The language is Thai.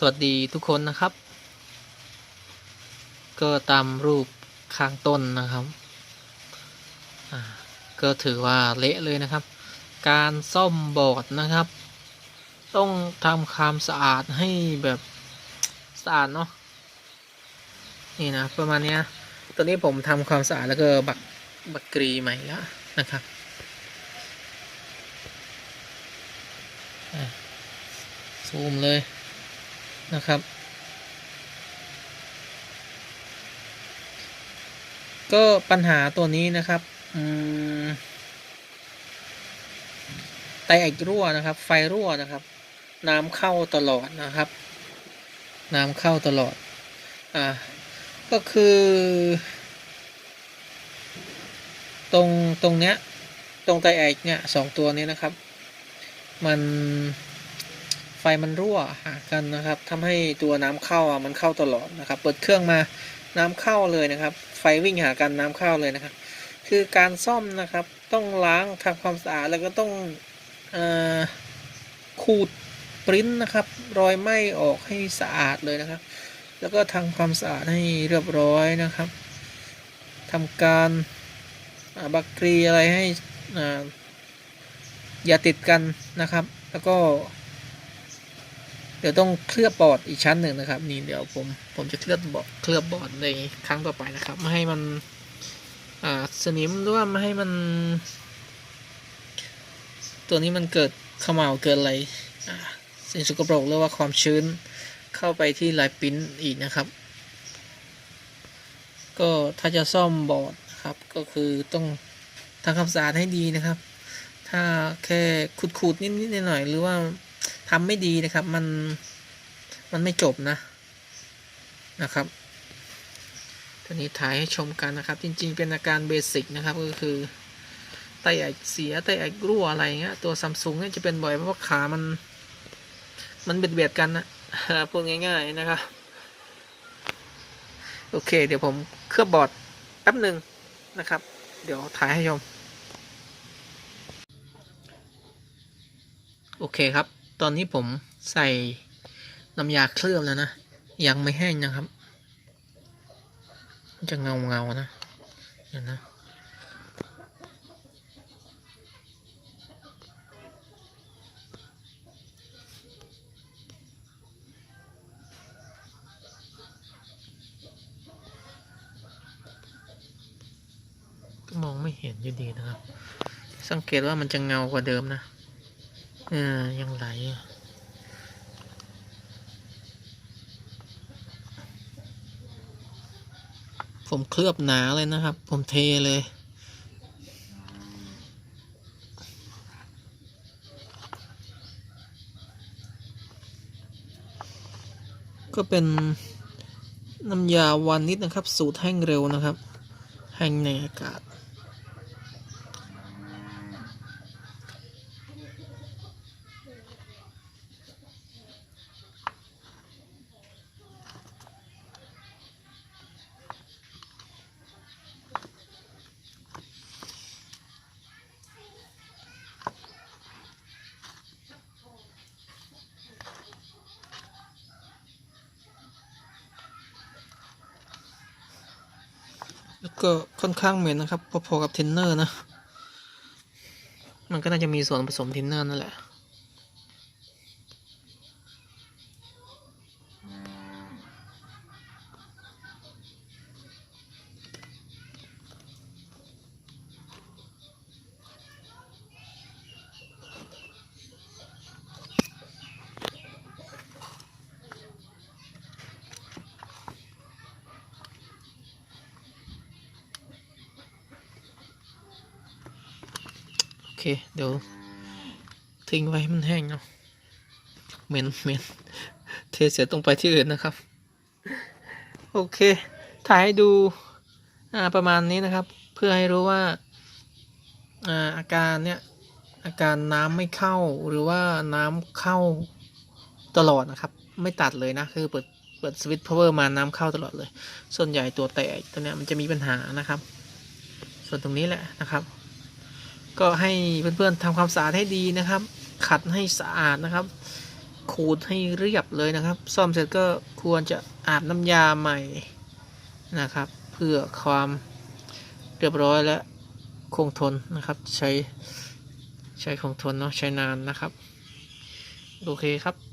สวัสดีทุกคนนะครับ ก็ตามรูปข้างต้นนะครับ ก็ถือว่าเละเลยนะครับ การซ่อมบอร์ดนะครับ ต้องทำความสะอาดให้แบบสะอาดเนาะนี่นะประมาณเนี้ยตอนนี้ผมทำความสะอาดแล้วก็บักบักกรีใหม่แล้วนะครับซูมเลย นะครับ ก็ปัญหาตัวนี้นะครับไตไอรั่วนะครับ ไฟรั่วนะครับ น้ำเข้าตลอดนะครับ น้ำเข้าตลอด อ่า ก็คือ ตรงตรงเนี้ย ตรงไตไอเนี่ยสองตัวนี้นะครับ มัน มันรั่วหากันนะครับทำให้ตัวน้ำเข้าอะมันเข้าตลอดนะครับ เปิดเครื่องมาน้ำเข้าเลยนะครับ ไฟวิ่งหากันน้ำเข้าเลยนะครับ คือการซ่อมนะครับ ต้องล้างทำความสะอาดแล้วก็ต้องอขูดปริ้นนะครับ รอยไหม้ออกให้สะอาดเลยนะครับ แล้วก็ทำความสะอาดให้เรียบร้อยนะครับทำการบักกรีอะไรให้อย่าติดกันนะครับ แล้วก็ เดี๋ยวต้องเคลือบบอร์ดอีกชั้นหนึ่งนะครับ นี่เดี๋ยวผมผมจะเคลือบบอร์ดเคลือบบอร์ดในครั้งต่อไปนะครับ ไม่ให้มันอ่าสนิมหรือว่าไม่ให้มัน ตัวนี้มันเกิดเขม่าวเกิดอะไรอ่าสิ่งสกปรกหรือว่าความชื้นเข้าไปที่ลายปิ้นอีกนะครับ ก็ถ้าจะซ่อมบอร์ดครับก็คือต้องทำความสะอาดให้ดีนะครับ ถ้าแค่ขูดๆนิดๆหน่อยๆหรือว่า ทำไม่ดีนะครับ มันมันไม่จบนะนะครับตัวนี้ถ่ายให้ชมกันนะครับ จริง ๆ เป็นอาการเบสิกนะครับก็คือไตไอเสียไตไอรั่วอะไรเงี้ยตัวซัมซุงเนี่ยจะเป็นบ่อยเพราะว่าขามัน มันเบียดเบียดกันนะพูดง่าย ๆนะครับ โอเค เดี๋ยวผมเคลือบบอร์ดแป๊บหนึ่งนะครับ เดี๋ยวถ่ายให้ชม โอเคครับ ตอนนี้ผมใส่น้ำยาเคลือบแล้วนะ ยังไม่แห้งนะครับ จะเงาเงานะเดี๋ยวนะก็มองไม่เห็นอยู่ดีนะครับ สังเกตว่ามันจะเงากว่าเดิมนะ เออ ยังไหลผมเคลือบหนาเลยนะครับ ผมเทเลย ก็เป็นน้ำยาวานนิดนะครับ สูตรแห้งเร็วนะครับ แห้งในอากาศ ก็ค่อนข้างเหม็นนะครับพอๆกับเทนเนอร์นะ มันก็น่าจะมีส่วนผสมเทนเนอร์นั่นแหละ เค เดี๋ยว ทิ้งไว้ให้มันแห้งเนาะเหม็นเหม็นเทเสร็จต้องไปที่อื่นนะครับ โอเค ถ่ายให้ดูอ่าประมาณนี้นะครับ เพื่อให้รู้ว่าอ่าอาการเนี้ยอาการน้ำไม่เข้าหรือว่าน้ำเข้าตลอดนะครับ ไม่ตัดเลยนะ คือเปิดเปิดสวิตช์พาวเวอร์มาน้ำเข้าตลอดเลย ส่วนใหญ่ตัวแตกตัวเนี้ยมันจะมีปัญหานะครับ ส่วนตรงนี้แหละนะครับ ก็ให้เพื่อนๆทำความสะอาดให้ดีนะครับ ขัดให้สะอาดนะครับ ขูดให้เรียบเลยนะครับ ซ่อมเสร็จก็ควรจะอาบน้ำยาใหม่นะครับ เพื่อความเรียบร้อยและคงทนนะครับ ใช้ใช้คงทนเนาะใช้นานนะครับ โอเคครับ